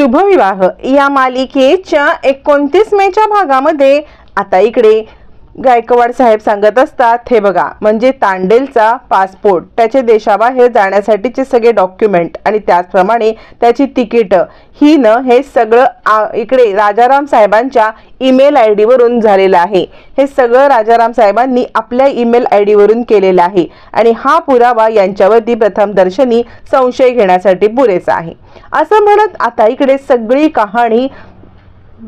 शुभविवाह. या मालिकेच्या एकोणतीस मेच्या भागामध्ये आता इकडे गायकवाड साहेब सांगत असतात हे बघा म्हणजे तांडेलचा पासपोर्ट त्याचे देशाबाहेर जाण्यासाठीचे सगळे डॉक्युमेंट आणि त्याचप्रमाणे त्याची तिकीटं ही न हे सगळं आ- इकडे राजाराम साहेबांच्या ईमेल आय डीवरून झालेलं आहे. हे सगळं राजाराम साहेबांनी आपल्या ईमेल आय डीवरून केलेलं आहे आणि हा पुरावा यांच्यावरती प्रथम दर्शनी संशय घेण्यासाठी पुरेसा आहे. असं म्हणत आता इकडे सगळी कहाणी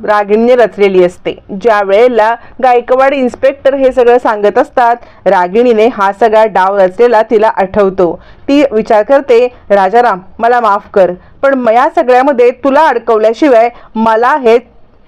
रागिणीने रचलेली असते. ज्या वेळेला गायकवाड इन्स्पेक्टर हे सगळं सांगत असतात रागिणीने हा सगळा डाव रचलेला तिला आठवतो. ती विचार करते राजाराम मला माफ कर पण या सगळ्यामध्ये तुला अडकवल्याशिवाय मला हे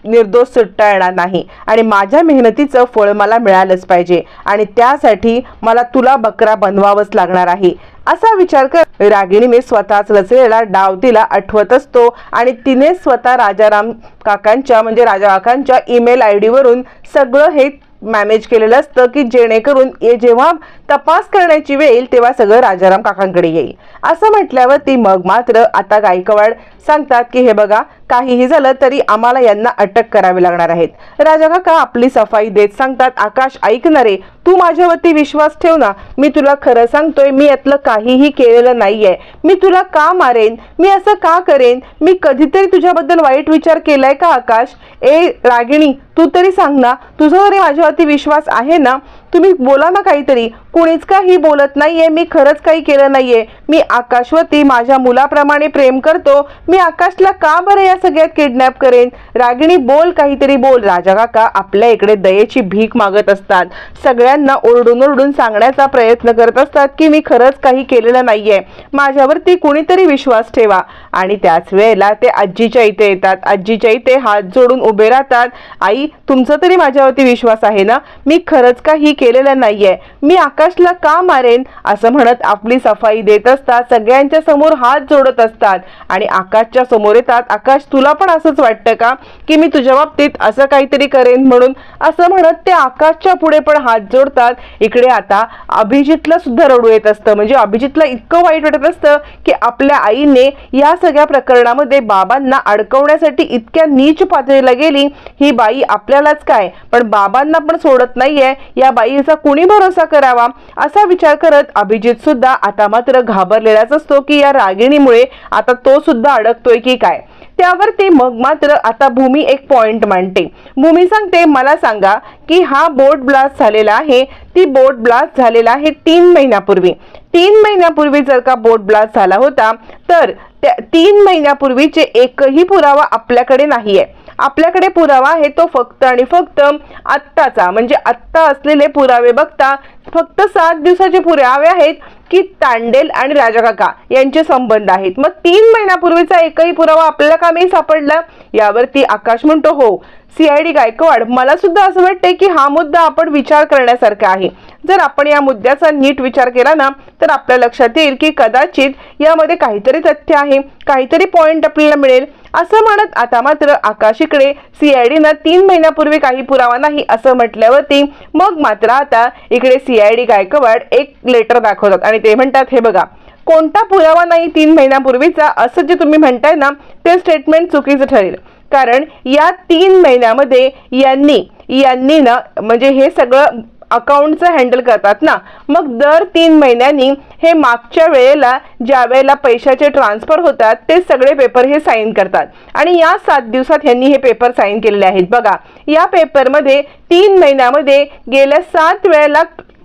निर्दोष सुटता येणार नाही आणि माझ्या मेहनतीचं फळ मला मिळालंच पाहिजे आणि त्यासाठी मला तुला बकरा बनवावंच लागणार आहे. असा विचार कर. रागिणीने स्वतःच रचलेला डाव तिला आठवत असतो आणि तिने स्वतः राजाराम काकांच्या म्हणजे राजा काकांच्या ईमेल आय डीवरून सगळं हे मॅनेज केलेलं असतं की जेणेकरून हे जेव्हा तपास करण्याची वेळ येईल तेव्हा सगळं राजाराम काकांकडे येईल. असं म्हटल्यावर ती मग मात्र आता गायकवाड सांगतात की हे बघा काहीही झालं तरी आम्हाला यांना अटक करावी लागणार आहेत. राजा काका आपली सफाई देत सांगतात आकाश ऐकणारे तू माझ्यावरती विश्वास ठेव ना. मी तुला खरं सांगतोय मी यातलं काहीही केलेलं नाहीये. मी तुला का मारेन? मी असं का करेन? मी कधीतरी तुझ्याबद्दल वाईट विचार केलाय का आकाश? ए रागिणी तू तरी सांग ना. तुझा तरी माझ्यावरती विश्वास आहे ना? तुम्ही बोला ना काहीतरी. कुणीच काही बोलत नाहीये मी खरंच काही केलं नाहीये. मी आकाशवरती माझ्या मुलाप्रमाणे प्रेम करतो. मी आकाशला का बरं या सगळ्यात किडनॅप करेन? रागिणी बोल काहीतरी बोल. राजा काका आपल्या इकडे दयेची भीक मागत असतात. सगळ्यांना ओरडून ओरडून सांगण्याचा प्रयत्न करत असतात की मी खरंच काही केलेलं नाहीये. माझ्यावरती कुणीतरी विश्वास ठेवा. आणि त्याच वेळेला ते आजीच्या इथे येतात. आजीच्या इथे हात जोडून उभे राहतात. आई तुमचा तरी माझ्यावरती विश्वास आहे ना? मी खरंच काही केलेलं नाहीये. मी आकाशला का मारेन? असं म्हणत आपली सफाई देत असतात. सगळ्यांच्या समोर हात जोडत असतात. आणि आकाशच्या समोर येतात. आकाश तुला पण असंच वाटतं का? की मी तुझ्या बाबतीत असं काहीतरी करेन म्हणून? असं म्हणत ते आकाशच्या पुढे पण हात जोडतात. इकडे आता अभिजितला सुद्धा रडू येत असतं. म्हणजे अभिजितला इतकं वाईट वाटत असतं की आपल्या आईने या सगळ्या प्रकरणामध्ये बाबांना अडकवण्यासाठी इतक्या नीच पातळीला गेली. ही बाई आपल्यालाच काय? पण बाबांना पण सोडत नाहीये. या बाई आईचा कुणी भरोसा करावा असा विचार करत अभिजित सुद्धा आता मात्र घाबरलेलाच असतो की या रागिणीमुळे आता तो सुद्धा अडकतोय की काय. त्यावर ते मग मात्र आता भूमी एक पॉइंट मांडते. भूमी सांगते मला सांगा की हा बोट ब्लास्ट झालेला आहे. ती बोट ब्लास्ट झालेला आहे तीन महिन्यापूर्वी. तीन महिन्यापूर्वी जर का बोट ब्लास्ट झाला होता तर तीन महिन्यापूर्वीचे एकही पुरावा आपल्याकडे नाही आहे आपल्याकडे पुरावा आहे तो फक्त आणि फक्त आत्ताचा. म्हणजे आत्ता असलेले पुरावे बघता फक्त सात दिवसाचे पुरावे आहेत की तांडेल आणि राजा काका यांचे संबंध आहेत. मग तीन महिन्यापूर्वीचा एकही पुरावा आपल्याला का नाही सापडला? यावरती आकाश म्हणतो हो सीआयडी गायकवाड मला सुद्धा असं वाटतंय की हा मुद्दा आपण विचार करण्यासारखा आहे. जर आपण या मुद्द्याचा नीट विचार केला ना तर आपल्या लक्षात येईल की कदाचित यामध्ये काहीतरी तथ्य आहे काहीतरी पॉइंट आपल्याला मिळेल. असं म्हणत आता मात्र आकाशिकडे सीआयडीनं तीन महिन्यापूर्वी काही पुरावा नाही असं म्हटल्यावरती मग मात्र आता इकडे सीआयडी गायकवाड एक लेटर दाखवतात. आणि ते म्हणतात हे बघा कोणता पुरावा नाही तीन महिन्यापूर्वीचा असं जे तुम्ही म्हणताय ना ते स्टेटमेंट चुकीचं ठरेल. कारण या तीन महिन्यामध्ये यांनी यांनी ना म्हणजे हे सगळं अकाउंटचं हँडल करतात ना. मग दर तीन महिन्यांनी हे मागच्या वेळेला ज्या वेळेला पैशाचे ट्रान्सफर होतात ते सगळे पेपर हे साईन करतात. आणि या सात दिवसात यांनी हे पेपर साईन केलेले आहेत. बघा या पेपरमध्ये तीन महिन्यामध्ये गेल्या सात वेळेला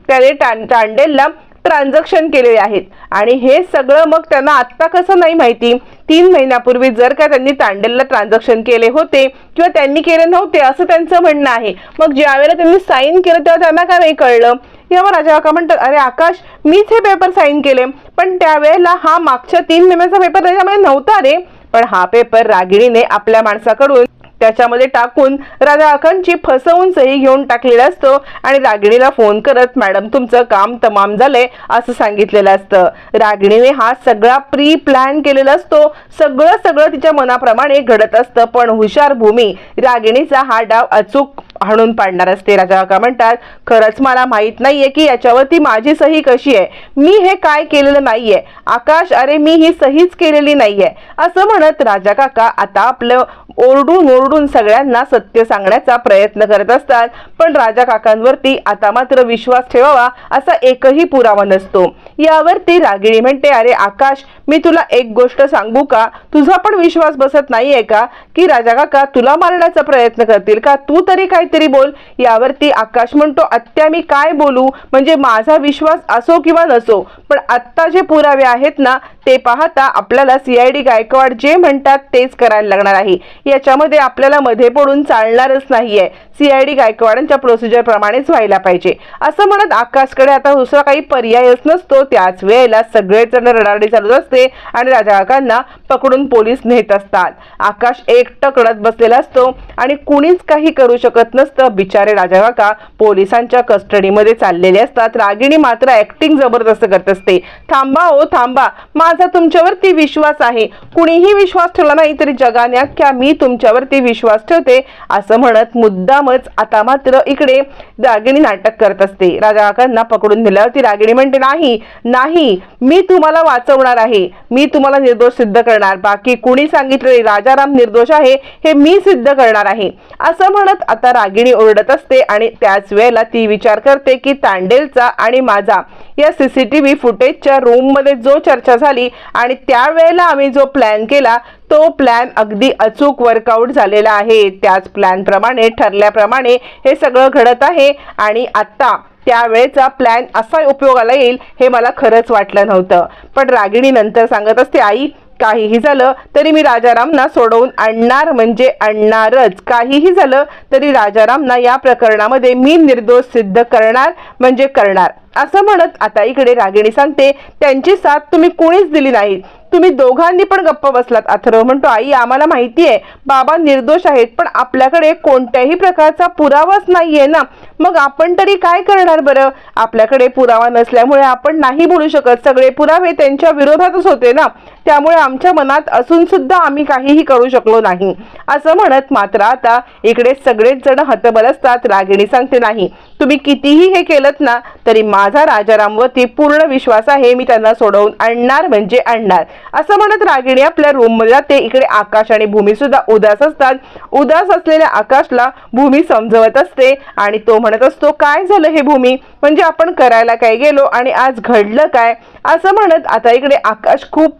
त्याने टांडेलला ट्रान्झॅक्शन केलेले आहेत. आणि हे सगळं मग त्यांना आत्ता कसं नाही माहिती? तीन महिन्यापूर्वी जर का त्यांनी तांडेलला ट्रान्झॅक्शन केले होते किंवा त्यांनी केले नव्हते असं त्यांचं म्हणणं आहे. मग ज्यावेळेला त्यांनी साईन केलं तेव्हा त्यांना का नाही कळलं? यावर राजा काका म्हणतात अरे आकाश मीच हे पेपर साईन केले. पण त्यावेळेला हा मागच्या तीन महिन्याचा पेपर त्याच्यामध्ये नव्हता रे. पण हा पेपर रागिणीने आपल्या माणसाकडून त्याच्यामध्ये टाकून राजा अखंडची फसवून सही घेऊन टाकलेला असतो आणि रागिणीला फोन करत मॅडम तुमचं काम तमाम झालंय असं सांगितलेलं असतं. रागिणीने हा सगळा प्री प्लॅन केलेला असतो. सगळं सगळं तिच्या मनाप्रमाणे घडत असतं. पण हुशार भूमी रागिणीचा हा डाव अचूक हाणून पाडणार असते. राजा काका म्हणतात खरंच मला माहीत नाहीये की याच्यावरती माझी सही कशी आहे. मी हे काय केलेलं नाहीये. आकाश अरे मी ही सहीच केलेली नाहीये. असं म्हणत राजा काका आता आपलं ओरडून ओरडून सगळ्यांना सत्य सांगण्याचा प्रयत्न करत असतात. पण राजा काकांवरती आता मात्र विश्वास ठेवावा असा एकही पुरावा नसतो. यावरती रागिणी म्हणते अरे आकाश मी तुला एक गोष्ट सांगू का? तुझा पण विश्वास बसत नाहीये का? की राजा काका तुला मारण्याचा प्रयत्न करतील का? तू तरी काहीतरी बोल. यावरती आकाश म्हणतो आत्या मी काय बोलू? म्हणजे माझा विश्वास असो किंवा नसो पण आत्ता जे पुरावे आहेत ना ते पाहता आपल्याला सीआयडी गायकवाड जे म्हणतात तेच करायला लागणार आहे. याच्यामध्ये आपल्याला मध्ये पडून चालणारच नाहीये. सीआयडी गायकवाडांच्या प्रोसिजर प्रमाणेच व्हायला पाहिजे. असं म्हणत आकाशकडे आता दुसरा काही पर्यायच नसतो. त्याच वेळेला सगळेच जण रडारडी चालू असते आणि राजा काकांना पकडून पोलीस नेत असतात. आकाश एकटं कडत बसलेला असतो आणि कुणीच काही करू शकत नसतं. बिचारे राजा काका पोलिसांच्या कस्टडीमध्ये चाललेले असतात. रागिणी मात्र ऍक्टिंग जबरदस्त करत असते. थांबा ओ थांबा. माझ तुमच्यावरती विश्वास आहे. कुणीही विश्वास ठेवला नाही तरी जगाने अख्ख्या मी तुमच्यावरती विश्वास ठेवते असं म्हणत मुद्दामच आता मात्र इकडे रागिणी नाटक करत असते. राजा काकांना पकडून दिल्यावरती रागिणी म्हणते नाही नाही मी तुम्हाला वाचवणार आहे. मी तुम्हाला निर्दोष सिद्ध करणार. बाकी कुणी सांगितले राजाराम निर्दोष आहे हे मी सिद्ध करणार आहे. असं म्हणत आता रागिणी ओरडत असते आणि त्याच वेळेला ती विचार करते की तांडेलचा आणि माझा या सीसीटीव्ही फुटेजच्या रूममध्ये जो चर्चा झाली आणि त्यावेळेला आम्ही जो प्लॅन केला तो प्लॅन अगदी अचूक वर्कआउट झालेला आहे. त्याच प्लॅनप्रमाणे ठरल्याप्रमाणे हे सगळं घडत आहे. आणि आत्ता त्यावेळेचा प्लॅन असा उपयोगाला येईल हे मला खरंच वाटलं नव्हतं. पण रागिणी नंतर सांगत असते आई काहीही झालं तरी मी राजारामना सोडवून आणणार म्हणजे आणणारच. काहीही झालं तरी राजारामना या प्रकरणामध्ये मी निर्दोष सिद्ध करणार म्हणजे करणार. असं म्हणत आता इकडे रागिणी सांगते त्यांची साथ तुम्ही कोणीच दिली नाही. तुम्ही दोघांनी पण गप्प बसलात अथर्व. म्हणतो आई आम्हाला माहिती आहे बाबा निर्दोष आहेत पण आपल्याकडे कोणत्याही प्रकारचा पुरावाच नाहीये ना. मग आपण तरी काय करणार बरं? आपल्याकडे पुरावा नसल्यामुळे आपण नाही बोलू शकत. सगळे पुरावे त्यांच्या विरोधातच होते ना. त्यामुळे आमच्या मनात असून सुद्धा आम्ही काहीही करू शकलो नाही. असं म्हणत मात्र आता इकडे सगळेच जण हतबल असतात. रागिणी सांगते नाही तुम्ही कितीही हे केलं ना तरी माझा राजारामवरती पूर्ण विश्वास आहे. मी त्यांना सोडवून आणणार म्हणजे आणणार. असं म्हणत रागिणी आपल्या रूममध्ये जाते इकडे आकाश आणि भूमी सुद्धा उदास असतात. उदास असलेल्या आकाशला भूमी समजवत असते आणि तो म्हणत असतो काय झालं हे भूमी? म्हणजे आपण करायला काय गेलो आणि आज घडलं काय? असं म्हणत आता इकडे आकाश खूप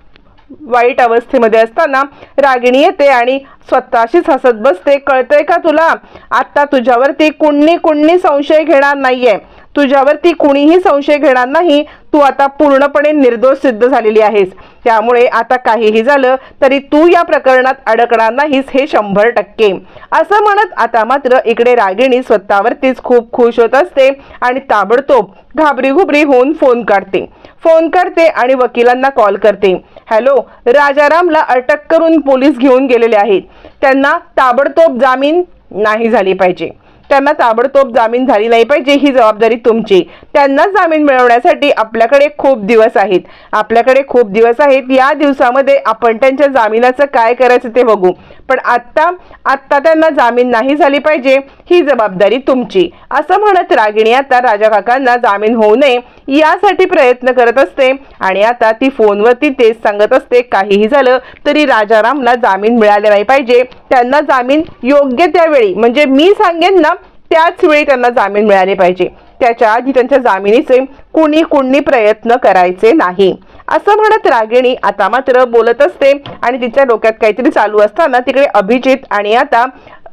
वाईट अवस्थेमध्ये असताना रागिणी येते आणि स्वतःशीच हसत बसते. कळतंय का तुला? आता तुझ्यावरती कुणी कुणी संशय घेणार नाहीये. तुझ्यावरती कुणीही संशय घेणार नाही तू आता पूर्णपणे निर्दोष सिद्ध झालेली आहेस. त्यामुळे आता काहीही झालं तरी तू या प्रकरणात अडकणार नाहीस हे शंभर टक्के. असं म्हणत आता मात्र इकडे रागिणी स्वतःवरतीच खूप खुश होत असते आणि ताबडतोब घाबरी घुबरी होऊन फोन काढते. फोन करते आणि वकिलांना कॉल करते. हॅलो राजारामला अटक करून पोलीस घेऊन गेलेले आहेत. त्यांना ताबडतोब जामीन नाही झाली पाहिजे. त्यांना ताबडतोब जामीन झाली नाही पाहिजे ही जबाबदारी तुमची. त्यांना जामीन मिळवण्यासाठी आपल्याकडे खूप दिवस आहेत. आपल्याकडे खूप दिवस आहेत. या दिवसामध्ये आपण त्यांच्या जामिनाचं काय करायचं ते बघू. पण आत्ता आत्ता त्यांना जामीन नाही झाली पाहिजे ही जबाबदारी तुमची. असं म्हणत रागिणी आता राजा काकांना जामीन होऊ नये यासाठी प्रयत्न करत असते. आणि आता ती फोनवरती तेच सांगत असते काहीही झालं तरी राजारामला जामीन मिळाले नाही पाहिजे. त्यांना जामीन योग्य त्यावेळी म्हणजे मी सांगेन ना त्याच वेळी त्यांना जामीन मिळाले पाहिजे. त्याच्या आधी त्यांच्या जामिनीचे कुणी कुणी प्रयत्न करायचे नाही. असं म्हणत रागिणी आता मात्र बोलत असते आणि तिच्या डोक्यात काहीतरी चालू असताना तिकडे अभिजित आणि आता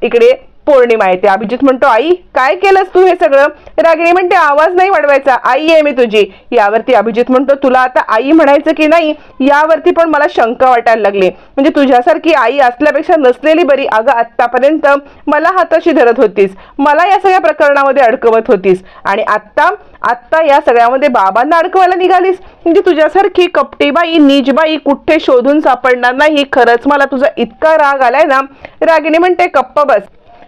इकडे पौर्णिमा येते अभिजित म्हणतो आई काय केलंस तू हे सगळं? रागिणी म्हणते आवाज नाही वाढवायचा. आई आहे मी तुझी. यावरती अभिजित म्हणतो तुला आता आई म्हणायचं की नाही यावरती पण मला शंका वाटायला लागली. म्हणजे तुझ्यासारखी आई असल्यापेक्षा नसलेली बरी अगं आत्तापर्यंत मला हाताशी धरत होतीस. मला या सगळ्या प्रकरणामध्ये अडकवत होतीस. आणि आत्ता आत्ता या सगळ्यामध्ये बाबांना अडकवायला निघालीस. म्हणजे तुझ्यासारखी कपटीबाई निजबाई कुठे शोधून सापडणार नाही? खरंच मला तुझा इतका राग आलाय ना? रागिणी म्हणते कप्प बस.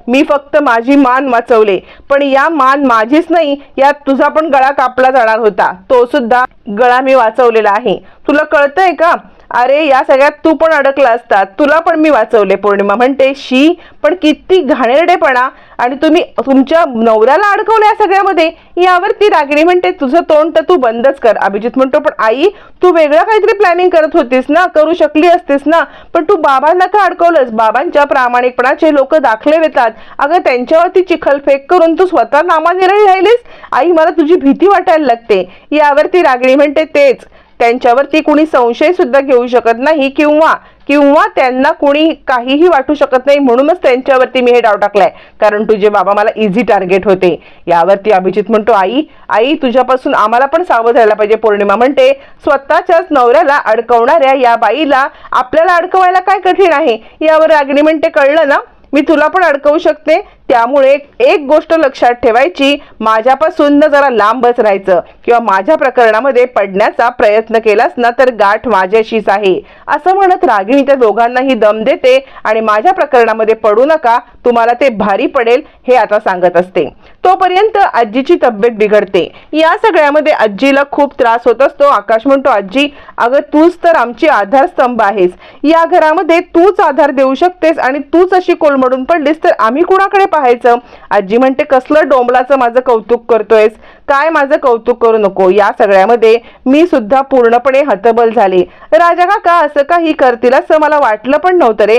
मी फक्त माझी मान वाचवले. पण या मान माझीच नाही यात तुझा पण गळा कापला जाणार होता. तो सुद्धा गळा मी वाचवलेला आहे. तुला कळतंय का? अरे या सगळ्यात तू पण अडकला असता. तुला पण मी वाचवले पौर्णिमा म्हणते शी. पण किती घाणेरडेपणा. आणि तुम्ही तुमच्या नवऱ्याला अडकवलं या सगळ्यामध्ये यावरती रागिणी म्हणते तुझं तोंड तर तू बंदच कर. अभिजित म्हणतो पण आई तू वेगळं काहीतरी प्लॅनिंग करत होतीस ना? करू शकली असतीस ना? पण तू बाबांना का अडकवलंस. बाबांच्या प्रामाणिकपणाचे लोक दाखले देतात. अगं त्यांच्यावरती चिखलफेक करून तू स्वतः नामानिरण राहिलीस आई मला तुझी भीती वाटायला लागते. यावरती रागिणी म्हणते तेच. त्यांच्यावरती कुणी संशय सुद्धा घेऊ शकत नाही किंवा किंवा त्यांना कुणी काहीही वाटू शकत नाही म्हणूनच त्यांच्यावरती मी हे डाव टाकलाय. कारण तुझे बाबा मला इझी टार्गेट होते. यावरती अभिजित म्हणतो आई आई तुझ्यापासून आम्हाला पण सावध राहायला पाहिजे. पौर्णिमा म्हणते स्वतःच्याच नवऱ्याला अडकवणाऱ्या या बाईला आपल्याला अडकवायला काय कठीण आहे? यावर रागिणी म्हणते कळलं ना? मी तुला पण अडकवू शकते. त्यामुळे एक गोष्ट लक्षात ठेवायची माझ्यापासून न जरा लांबच राहायचं किंवा माझ्या प्रकरणामध्ये पडण्याचा प्रयत्न केलास ना तर गाठ माझ्याशीच आहे. असं म्हणत रागिणी त्या दोघांनाही दम देते आणि माझ्या प्रकरणामध्ये पडू नका तुम्हाला ते भारी पडेल हे आता सांगत असते. तोपर्यंत आजीची तब्येत बिघडते. या सगळ्यामध्ये आजीला खूप त्रास होत असतो. आकाश म्हणतो आजी अगं तूच तर आमची आधारस्तंभ आहेस. या घरामध्ये तूच आधार देऊ शकतेस आणि तूच अशी कोलमडून पडलीस तर आम्ही कुणाकडे पाहायचं? आजी म्हणते कसलं डोंबलाचं माझं कौतुक करतोयस? काय माझं कौतुक करू नको? या सगळ्यामध्ये मी सुद्धा पूर्णपणे हतबल झाले. राजा काका असं काही करतील असं मला वाटलं पण नव्हतं रे.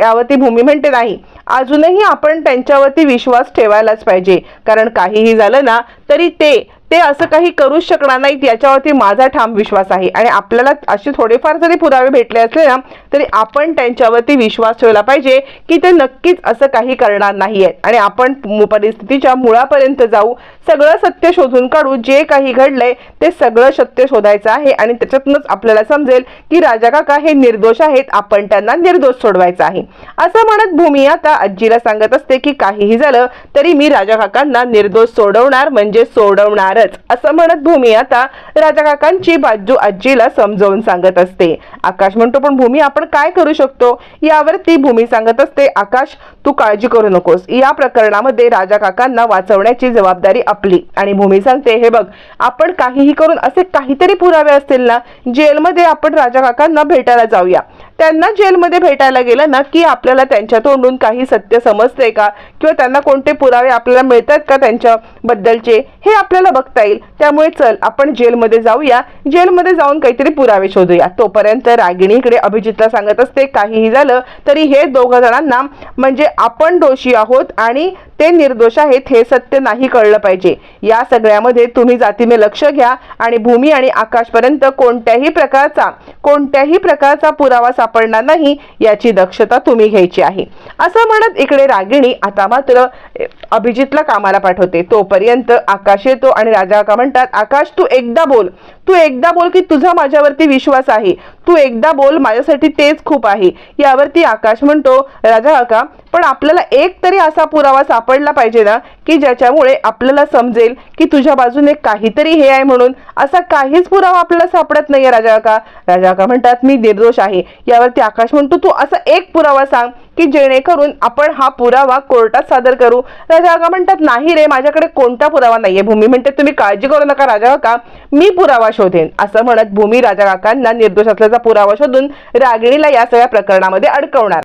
यावरती भूमी म्हणते नाही. अजूनही आपण त्यांच्यावरती विश्वास ठेवायलाच पाहिजे. कारण काहीही झालं ना तरी ते ते असं काही करूच शकणार नाहीत याच्यावरती माझा ठाम विश्वास आहे. आणि आपल्याला असे थोडेफार जरी पुरावे भेटले असले ना तरी आपण त्यांच्यावरती विश्वास ठेवला पाहिजे की ते नक्कीच असं काही करणार नाही आहेत आणि आपण परिस्थितीच्या मुळापर्यंत जाऊ सगळं सत्य शोधून काढू जे काही घडलंय ते सगळं सत्य शोधायचं आहे. आणि त्याच्यातूनच आपल्याला समजेल की राजा काका हे निर्दोष आहेत आपण त्यांना निर्दोष सोडवायचं आहे. असं म्हणत भूमी आता आजीला सांगत असते की काहीही झालं तरी मी राजा काकांना निर्दोष सोडवणार म्हणजे सोडवणार होणारच असं म्हणत भूमी आता राजा काकांची बाजू आजीला समजावून सांगत असते. आकाश म्हणतो पण भूमी आपण काय करू शकतो? यावर ती भूमी सांगत असते आकाश तू काळजी करू नकोस. या प्रकरणामध्ये राजा काकांना वाचवण्याची जबाबदारी आपली. आणि भूमी सांगते हे बघ आपण काहीही करून असे काहीतरी पुरावे असतील ना जेलमध्ये आपण राजा काकांना भेटायला जाऊया. त्यांना जेलमध्ये भेटायला गेलं ना की आपल्याला त्यांच्या तोंडून काही सत्य समजते का? किंवा त्यांना कोणते पुरावे आपल्याला मिळतात का त्यांच्या बद्दलचे हे आपल्याला बघता येईल. त्यामुळे चल आपण जेलमध्ये जाऊया. जेलमध्ये जाऊन काहीतरी पुरावे शोधूया. तोपर्यंत रागिणी इकडे अभिजितला सांगत असते काहीही झालं तरी हे दोघं जणांना म्हणजे आपण दोषी आहोत आणि ते निर्दोष आहेत हे सत्य नाही कळलं पाहिजे. या सगळ्यामध्ये तुम्ही जातीने लक्ष घ्या आणि भूमी आणि आकाशपर्यंत कोणत्याही प्रकारचा कोणत्याही प्रकारचा पुरावा सापडणार नाही याची दक्षता तुम्ही घ्यायची आहे. असं म्हणत इकडे रागिणी आता मात्र अभिजितला कामाला पाठवते. तोपर्यंत आकाश येतो आणि राजा का म्हणतात आकाश तू एकदा बोल. तू एकदा बोल की तुझा माझ्यावरती विश्वास आहे. तू एकदा बोल माझ्यासाठी तेच खूप आहे. यावरती आकाश म्हणतो राजा काका पण आपल्याला एक तरी असा पुरावा सापडला पाहिजे ना की ज्याच्यामुळे आपल्याला समजेल की तुझ्या बाजूने काहीतरी हे आहे म्हणून. असा काहीच पुरावा आपल्याला सापडत नाहीये राजा काका. राजा काका म्हणतात मी निर्दोष आहे. त्यावरती आकाश म्हणतो तू असा एक पुरावा सांग की जेणेकरून आपण हा पुरावा कोर्टात सादर करू. राजा काका म्हणतात नाही रे माझ्याकडे कोणता पुरावा नाहीये. भूमी म्हणते तुम्ही काळजी करू नका राजा काका मी पुरावा शोधेन. असं म्हणत भूमी राजा काकांना निर्दोष असल्याचा पुरावा शोधून रागिणीला या सगळ्या प्रकरणामध्ये अडकवणार.